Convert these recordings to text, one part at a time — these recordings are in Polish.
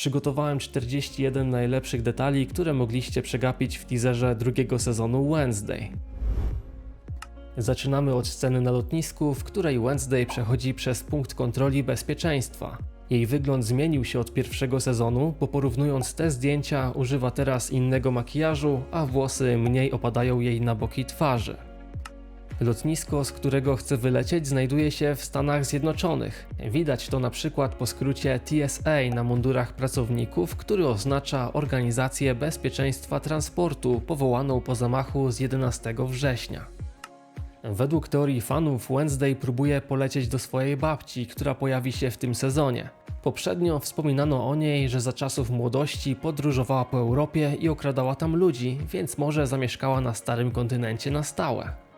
Przygotowałem 41 najlepszych detali, które mogliście przegapić w teaserze drugiego sezonu Wednesday. Zaczynamy od sceny na lotnisku, w której Wednesday przechodzi przez punkt kontroli bezpieczeństwa. Jej wygląd zmienił się od pierwszego sezonu, bo porównując te zdjęcia, używa teraz innego makijażu, a włosy mniej opadają jej na boki twarzy. Lotnisko, z którego chce wylecieć, znajduje się w Stanach Zjednoczonych. Widać to na przykład po skrócie TSA na mundurach pracowników, który oznacza Organizację Bezpieczeństwa Transportu, powołaną po zamachu z 11 września. Według teorii fanów Wednesday próbuje polecieć do swojej babci, która pojawi się w tym sezonie. Poprzednio wspominano o niej, że za czasów młodości podróżowała po Europie i okradała tam ludzi, więc może zamieszkała na starym kontynencie na stałe.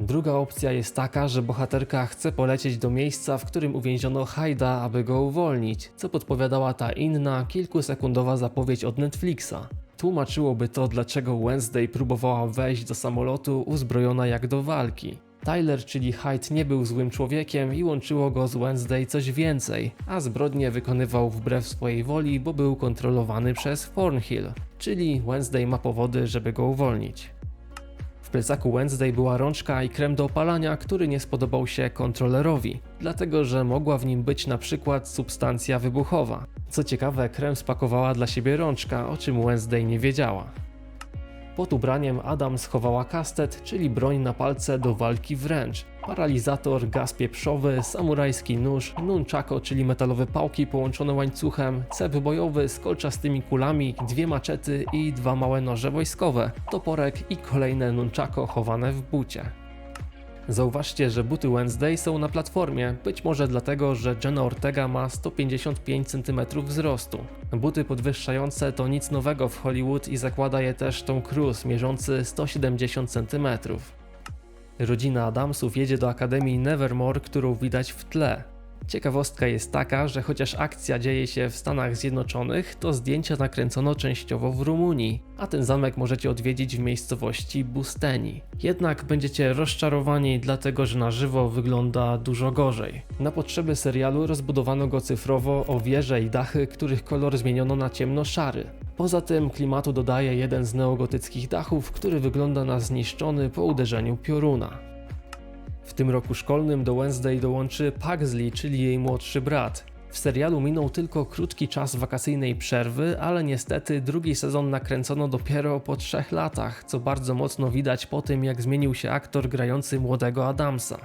Druga opcja jest taka, że bohaterka chce polecieć do miejsca, w którym uwięziono Hyda, aby go uwolnić, co podpowiadała ta inna, kilkusekundowa zapowiedź od Netflixa. Tłumaczyłoby to, dlaczego Wednesday próbowała wejść do samolotu uzbrojona jak do walki. Tyler, czyli Hyde, nie był złym człowiekiem i łączyło go z Wednesday coś więcej, a zbrodnie wykonywał wbrew swojej woli, bo był kontrolowany przez Thornhill, czyli Wednesday ma powody, żeby go uwolnić. W plecaku Wednesday była rączka i krem do opalania, który nie spodobał się kontrolerowi, dlatego że mogła w nim być na przykład substancja wybuchowa. Co ciekawe, krem spakowała dla siebie rączka, o czym Wednesday nie wiedziała. Pod ubraniem Adam schowała kastet, czyli broń na palce do walki wręcz, paralizator, gaz pieprzowy, samurajski nóż, nunchako, czyli metalowe pałki połączone łańcuchem, cep bojowy z kolczastymi kulami, dwie maczety i dwa małe noże wojskowe, toporek i kolejne nunchako chowane w bucie. Zauważcie, że buty Wednesday są na platformie, być może dlatego, że Jenna Ortega ma 155 cm wzrostu. Buty podwyższające to nic nowego w Hollywood i zakłada je też Tom Cruise, mierzący 170 cm. Rodzina Adamsów jedzie do Akademii Nevermore, którą widać w tle. Ciekawostka jest taka, że chociaż akcja dzieje się w Stanach Zjednoczonych, to zdjęcia nakręcono częściowo w Rumunii, a ten zamek możecie odwiedzić w miejscowości Busteni. Jednak będziecie rozczarowani, dlatego że na żywo wygląda dużo gorzej. Na potrzeby serialu rozbudowano go cyfrowo o wieże i dachy, których kolor zmieniono na ciemno-szary. Poza tym klimatu dodaje jeden z neogotyckich dachów, który wygląda na zniszczony po uderzeniu pioruna. W tym roku szkolnym do Wednesday dołączy Pugsley, czyli jej młodszy brat. W serialu minął tylko krótki czas wakacyjnej przerwy, ale niestety drugi sezon nakręcono dopiero po trzech latach, co bardzo mocno widać po tym, jak zmienił się aktor grający młodego Adamsa.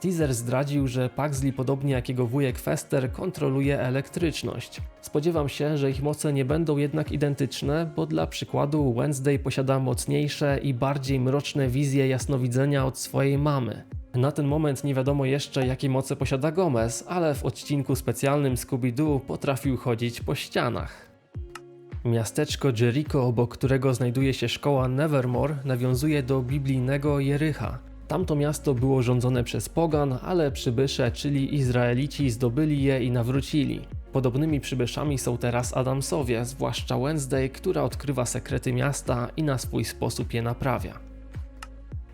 Teaser zdradził, że Pugsley, podobnie jak jego wujek Fester, kontroluje elektryczność. Spodziewam się, że ich moce nie będą jednak identyczne, bo dla przykładu Wednesday posiada mocniejsze i bardziej mroczne wizje jasnowidzenia od swojej mamy. Na ten moment nie wiadomo jeszcze, jakie moce posiada Gomez, ale w odcinku specjalnym Scooby-Doo potrafił chodzić po ścianach. Miasteczko Jericho, obok którego znajduje się szkoła Nevermore, nawiązuje do biblijnego Jericha. Tamto miasto było rządzone przez pogan, ale przybysze, czyli Izraelici, zdobyli je i nawrócili. Podobnymi przybyszami są teraz Adamsowie, zwłaszcza Wednesday, która odkrywa sekrety miasta i na swój sposób je naprawia.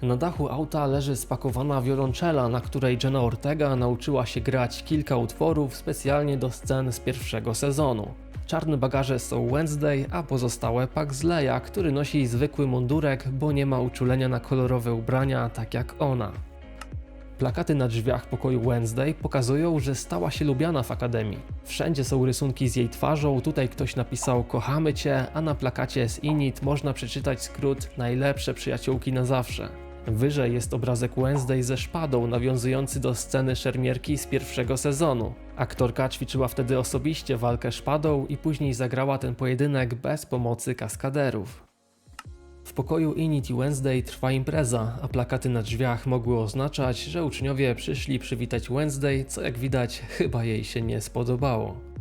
Na dachu auta leży spakowana wiolonczela, na której Jenna Ortega nauczyła się grać kilka utworów specjalnie do scen z pierwszego sezonu. Czarne bagaże są Wednesday, a pozostałe Pugsley'a, który nosi zwykły mundurek, bo nie ma uczulenia na kolorowe ubrania, tak jak ona. Plakaty na drzwiach pokoju Wednesday pokazują, że stała się lubiana w akademii. Wszędzie są rysunki z jej twarzą, tutaj ktoś napisał kochamy cię, a na plakacie z Init można przeczytać skrót najlepsze przyjaciółki na zawsze. Wyżej jest obrazek Wednesday ze szpadą, nawiązujący do sceny szermierki z pierwszego sezonu. Aktorka ćwiczyła wtedy osobiście walkę szpadą i później zagrała ten pojedynek bez pomocy kaskaderów. W pokoju Init i Wednesday trwa impreza, a plakaty na drzwiach mogły oznaczać, że uczniowie przyszli przywitać Wednesday, co jak widać chyba jej się nie spodobało.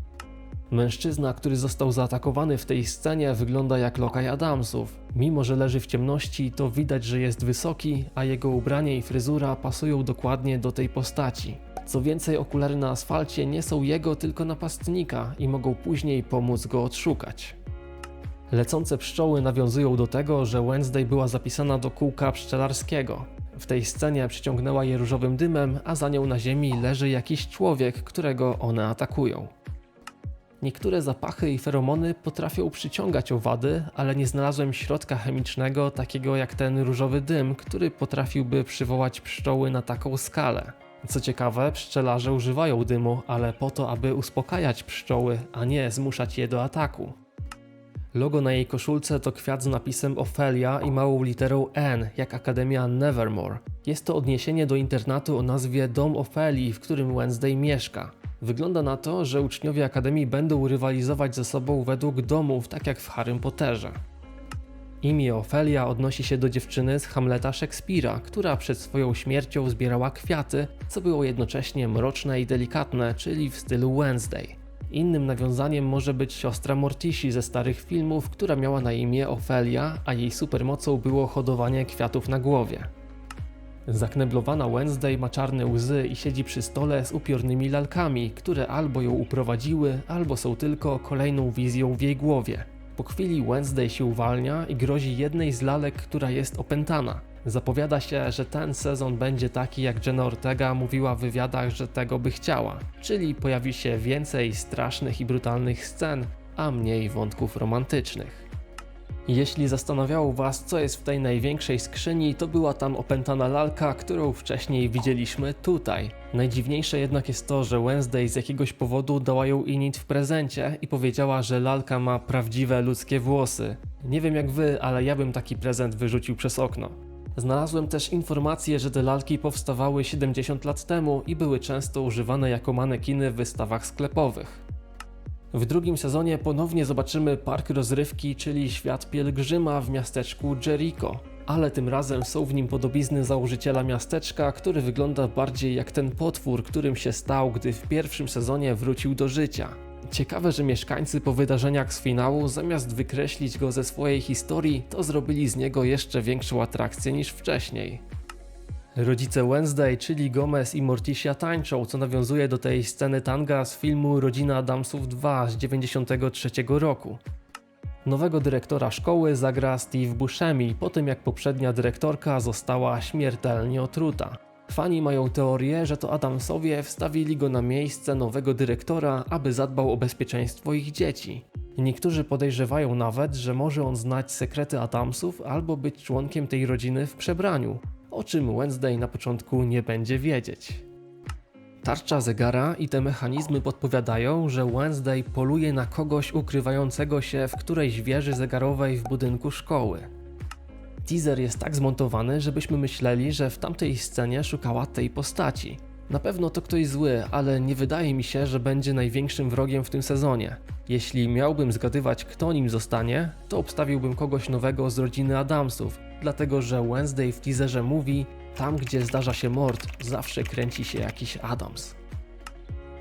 Mężczyzna, który został zaatakowany w tej scenie, wygląda jak lokaj Adamsów. Mimo, że leży w ciemności, to widać, że jest wysoki, a jego ubranie i fryzura pasują dokładnie do tej postaci. Co więcej, okulary na asfalcie nie są jego, tylko napastnika i mogą później pomóc go odszukać. Lecące pszczoły nawiązują do tego, że Wednesday była zapisana do kółka pszczelarskiego. W tej scenie przyciągnęła je różowym dymem, a za nią na ziemi leży jakiś człowiek, którego one atakują. Niektóre zapachy i feromony potrafią przyciągać owady, ale nie znalazłem środka chemicznego takiego jak ten różowy dym, który potrafiłby przywołać pszczoły na taką skalę. Co ciekawe, pszczelarze używają dymu, ale po to, aby uspokajać pszczoły, a nie zmuszać je do ataku. Logo na jej koszulce to kwiat z napisem Ophelia i małą literą N, jak Akademia Nevermore. Jest to odniesienie do internatu o nazwie Dom Ophelii, w którym Wednesday mieszka. Wygląda na to, że uczniowie Akademii będą rywalizować ze sobą według domów, tak jak w Harrym Potterze. Imię Ofelia odnosi się do dziewczyny z Hamleta Szekspira, która przed swoją śmiercią zbierała kwiaty, co było jednocześnie mroczne i delikatne, czyli w stylu Wednesday. Innym nawiązaniem może być siostra Mortici ze starych filmów, która miała na imię Ofelia, a jej supermocą było hodowanie kwiatów na głowie. Zakneblowana Wednesday ma czarne łzy i siedzi przy stole z upiornymi lalkami, które albo ją uprowadziły, albo są tylko kolejną wizją w jej głowie. Po chwili Wednesday się uwalnia i grozi jednej z lalek, która jest opętana. Zapowiada się, że ten sezon będzie taki, jak Jenna Ortega mówiła w wywiadach, że tego by chciała, czyli pojawi się więcej strasznych i brutalnych scen, a mniej wątków romantycznych. Jeśli zastanawiało Was, co jest w tej największej skrzyni, to była tam opętana lalka, którą wcześniej widzieliśmy tutaj. Najdziwniejsze jednak jest to, że Wednesday z jakiegoś powodu dała ją Init w prezencie i powiedziała, że lalka ma prawdziwe ludzkie włosy. Nie wiem jak Wy, ale ja bym taki prezent wyrzucił przez okno. Znalazłem też informację, że te lalki powstawały 70 lat temu i były często używane jako manekiny w wystawach sklepowych. W drugim sezonie ponownie zobaczymy park rozrywki, czyli świat pielgrzyma w miasteczku Jericho. Ale tym razem są w nim podobizny założyciela miasteczka, który wygląda bardziej jak ten potwór, którym się stał, gdy w pierwszym sezonie wrócił do życia. Ciekawe, że mieszkańcy po wydarzeniach z finału, zamiast wykreślić go ze swojej historii, to zrobili z niego jeszcze większą atrakcję niż wcześniej. Rodzice Wednesday, czyli Gomez i Morticia tańczą, co nawiązuje do tej sceny tanga z filmu Rodzina Adamsów 2 z 1993 roku. Nowego dyrektora szkoły zagra Steve Buscemi po tym jak poprzednia dyrektorka została śmiertelnie otruta. Fani mają teorię, że to Adamsowie wstawili go na miejsce nowego dyrektora, aby zadbał o bezpieczeństwo ich dzieci. Niektórzy podejrzewają nawet, że może on znać sekrety Adamsów albo być członkiem tej rodziny w przebraniu o czym Wednesday na początku nie będzie wiedzieć. Tarcza zegara i te mechanizmy podpowiadają, że Wednesday poluje na kogoś ukrywającego się w którejś wieży zegarowej w budynku szkoły. Teaser jest tak zmontowany, żebyśmy myśleli, że w tamtej scenie szukała tej postaci. Na pewno to ktoś zły, ale nie wydaje mi się, że będzie największym wrogiem w tym sezonie. Jeśli miałbym zgadywać, kto nim zostanie, to obstawiłbym kogoś nowego z rodziny Adamsów, dlatego że Wednesday w teaserze mówi, tam gdzie zdarza się mord, zawsze kręci się jakiś Adams.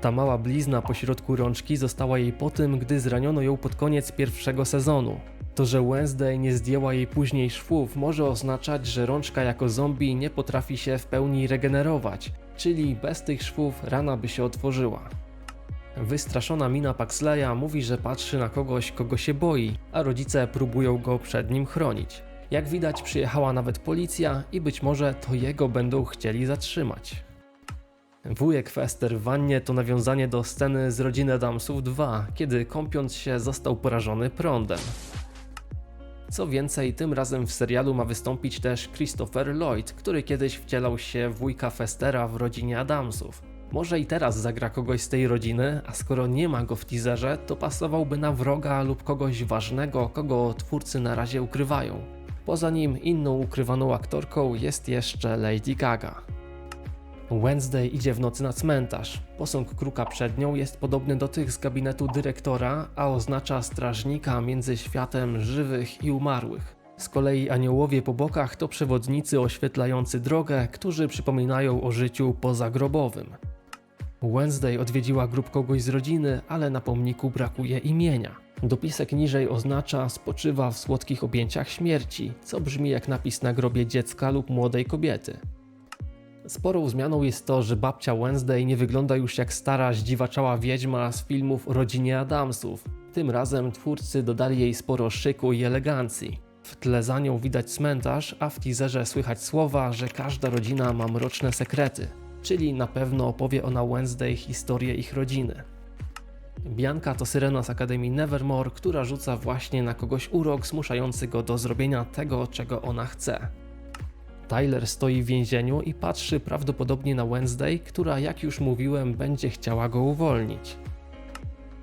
Ta mała blizna po środku rączki została jej po tym, gdy zraniono ją pod koniec pierwszego sezonu. To, że Wednesday nie zdjęła jej później szwów, może oznaczać, że rączka jako zombie nie potrafi się w pełni regenerować, czyli bez tych szwów rana by się otworzyła. Wystraszona mina Paxleya mówi, że patrzy na kogoś, kogo się boi, a rodzice próbują go przed nim chronić. Jak widać, przyjechała nawet policja i być może to jego będą chcieli zatrzymać. Wujek Fester w wannie to nawiązanie do sceny z rodziny Adamsów 2, kiedy kąpiąc się został porażony prądem. Co więcej, tym razem w serialu ma wystąpić też Christopher Lloyd, który kiedyś wcielał się w wujka Festera w rodzinie Adamsów. Może i teraz zagra kogoś z tej rodziny, a skoro nie ma go w teaserze, to pasowałby na wroga lub kogoś ważnego, kogo twórcy na razie ukrywają. Poza nim inną ukrywaną aktorką jest jeszcze Lady Gaga. Wednesday idzie w nocy na cmentarz. Posąg kruka przed nią jest podobny do tych z gabinetu dyrektora, a oznacza strażnika między światem żywych i umarłych. Z kolei aniołowie po bokach to przewodnicy oświetlający drogę, którzy przypominają o życiu pozagrobowym. Wednesday odwiedziła grup kogoś z rodziny, ale na pomniku brakuje imienia. Dopisek niżej oznacza spoczywa w słodkich objęciach śmierci, co brzmi jak napis na grobie dziecka lub młodej kobiety. Sporą zmianą jest to, że babcia Wednesday nie wygląda już jak stara, zdziwaczała wiedźma z filmów rodzinie Adamsów. Tym razem twórcy dodali jej sporo szyku i elegancji. W tle za nią widać cmentarz, a w teaserze słychać słowa, że każda rodzina ma mroczne sekrety, czyli na pewno opowie ona Wednesday historię ich rodziny. Bianka to syrena z Akademii Nevermore, która rzuca właśnie na kogoś urok zmuszający go do zrobienia tego, czego ona chce. Tyler stoi w więzieniu i patrzy prawdopodobnie na Wednesday, która, jak już mówiłem, będzie chciała go uwolnić.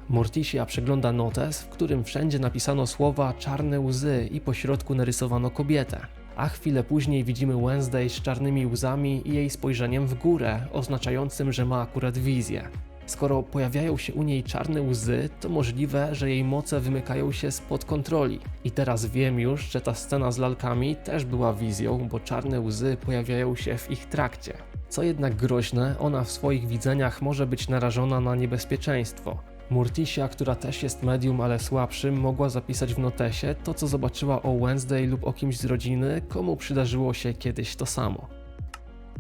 Morticia przegląda notes, w którym wszędzie napisano słowa czarne łzy i pośrodku narysowano kobietę. A chwilę później widzimy Wednesday z czarnymi łzami i jej spojrzeniem w górę, oznaczającym, że ma akurat wizję. Skoro pojawiają się u niej czarne łzy, to możliwe, że jej moce wymykają się spod kontroli. I teraz wiem już, że ta scena z lalkami też była wizją, bo czarne łzy pojawiają się w ich trakcie. Co jednak groźne, ona w swoich widzeniach może być narażona na niebezpieczeństwo. Murtisia, która też jest medium, ale słabszym, mogła zapisać w notesie to, co zobaczyła o Wednesday lub o kimś z rodziny, komu przydarzyło się kiedyś to samo.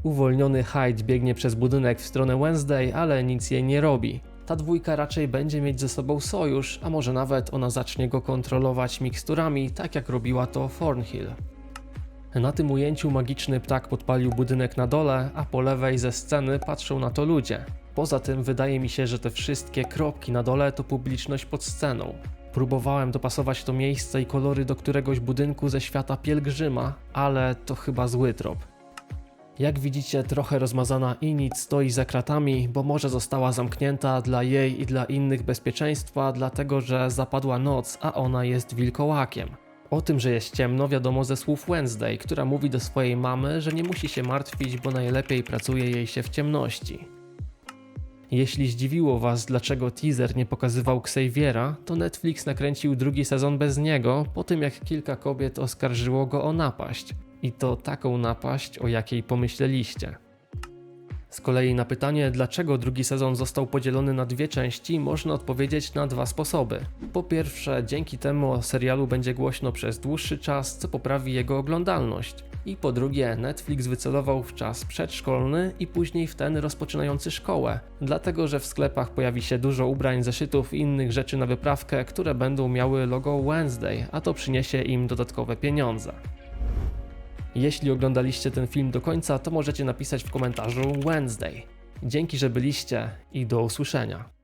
Uwolniony Hyde biegnie przez budynek w stronę Wednesday, ale nic jej nie robi. Ta dwójka raczej będzie mieć ze sobą sojusz, a może nawet ona zacznie go kontrolować miksturami, tak jak robiła to Thornhill. Na tym ujęciu magiczny ptak podpalił budynek na dole, a po lewej ze sceny patrzą na to ludzie. Poza tym wydaje mi się, że te wszystkie kropki na dole to publiczność pod sceną. Próbowałem dopasować to miejsce i kolory do któregoś budynku ze świata pielgrzyma, ale to chyba zły trop. Jak widzicie, trochę rozmazana Init stoi za kratami, bo może została zamknięta dla jej i dla innych bezpieczeństwa, dlatego że zapadła noc, a ona jest wilkołakiem. O tym, że jest ciemno, wiadomo ze słów Wednesday, która mówi do swojej mamy, że nie musi się martwić, bo najlepiej pracuje jej się w ciemności. Jeśli zdziwiło Was, dlaczego teaser nie pokazywał Xaviera, to Netflix nakręcił drugi sezon bez niego, po tym jak kilka kobiet oskarżyło go o napaść. I to taką napaść, o jakiej pomyśleliście. Z kolei na pytanie, dlaczego drugi sezon został podzielony na dwie części, można odpowiedzieć na dwa sposoby. Po pierwsze, dzięki temu o serialu będzie głośno przez dłuższy czas, co poprawi jego oglądalność. I po drugie, Netflix wycelował w czas przedszkolny i później w ten rozpoczynający szkołę, dlatego że w sklepach pojawi się dużo ubrań, zeszytów i innych rzeczy na wyprawkę, które będą miały logo Wednesday, a to przyniesie im dodatkowe pieniądze. Jeśli oglądaliście ten film do końca, to możecie napisać w komentarzu Wednesday. Dzięki, że byliście i do usłyszenia.